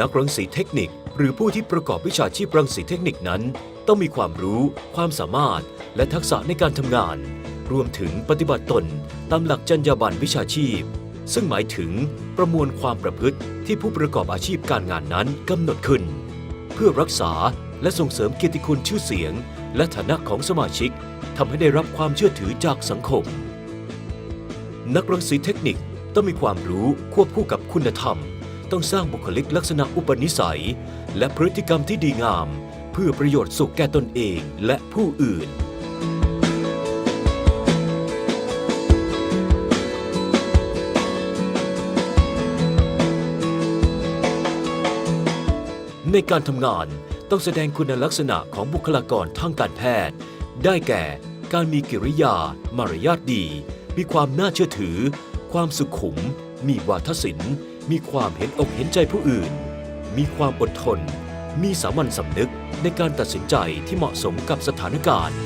นักรังสีเทคนิค หรือผู้ที่ประกอบวิชาชีพรังสีเทคนิคนั้น ต้องมีความรู้ ความสามารถ และทักษะในการทำงาน รวมถึงปฏิบัติตนตามหลักจรรยาบรรณวิชาชีพ ซึ่งหมายถึงประมวลความประพฤติที่ผู้ประกอบอาชีพการงานนั้นกำหนดขึ้น เพื่อรักษาและส่งเสริมเกียรติคุณชื่อเสียง และฐานะของสมาชิกทำให้ได้รับความเชื่อถือจากสังคม นักรังสีเทคนิคต้องมีความรู้ควบคู่กับคุณธรรม ต้องสร้างบุคลิกลักษณะอุปนิสัย และพฤติกรรมที่ดีงาม เพื่อประโยชน์สุขแก่ตนเองและผู้อื่น ในการทำงานต้องแสดงคุณลักษณะของบุคลากรทางการแพทย์ ได้แก่ การมีกิริยา มารยาทดี มีความน่าเชื่อถือ ความสุขุม มีวาทศิลป์ มีความเห็นอกเห็นใจผู้อื่น มีความอดทน มีสามัญสำนึกในการตัดสินใจที่เหมาะสมกับสถานการณ์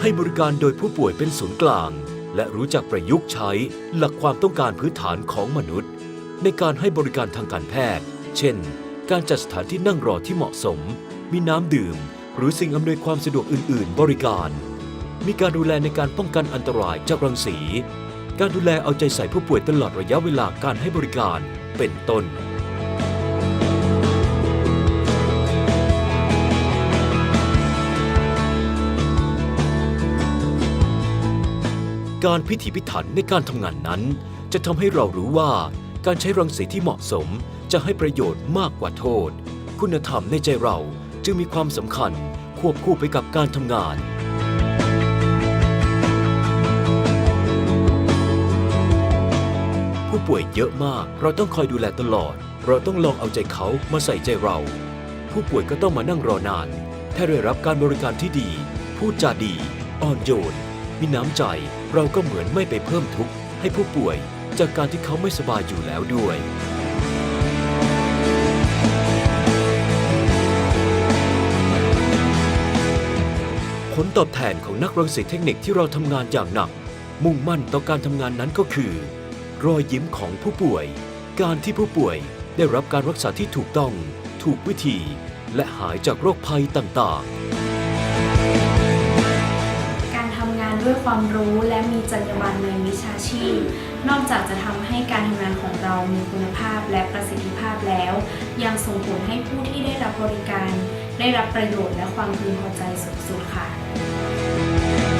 ให้บริการโดยผู้ป่วยเป็นศูนย์กลาง และรู้จักประยุกต์ใช้หลักความต้องการพื้นฐานของมนุษย์ ในการให้บริการทางการแพทย์ เช่น การจัดสถานที่นั่งรอที่เหมาะสม มีน้ำดื่ม หรือสิ่งอำนวยความสะดวกอื่น ๆ บริการ มีการดูแลในการป้องกันอันตรายจากรังสี การดูแลเอาใจใส่ผู้ป่วยตลอดระยะเวลาการให้บริการเป็นต้นการพิถีพิถันในการทำงานนั้น จะทำให้เรารู้ว่า การใช้รังสีที่เหมาะสมจะให้ประโยชน์มากกว่าโทษ คุณธรรมในใจเราจึงมีความสำคัญควบคู่ไปกับการทำงาน ผู้ป่วยเยอะมาก เราต้องคอยดูแลตลอด เราต้องลองเอาใจเขามาใส่ใจเรา ผู้ป่วยก็ต้องมานั่งรอนาน ถ้าได้รับการบริการที่ดี พูดจาดี อ่อนโยน มีน้ำใจ เราก็เหมือนไม่ไปเพิ่มทุกข์ให้ผู้ป่วย จากการที่เขาไม่สบายอยู่แล้วด้วย ผลตอบแทนของนักรังสีเทคนิคที่เราทำงานอย่างหนัก มุ่งมั่นต่อการทำงานนั้นก็คือ รอยยิ้มของผู้ป่วย การที่ผู้ป่วยได้รับการรักษาที่ถูกต้อง ถูกวิธี และหายจากโรคภัยต่างๆ ด้วยความรู้และมีจรรยาบรรณในวิชาชีพ นอกจากจะทำให้การทำงานของเรามีคุณภาพและประสิทธิภาพแล้ว ยังส่งผลให้ผู้ที่ได้รับบริการ ได้รับประโยชน์และความพึงพอใจสูงสุดค่ะ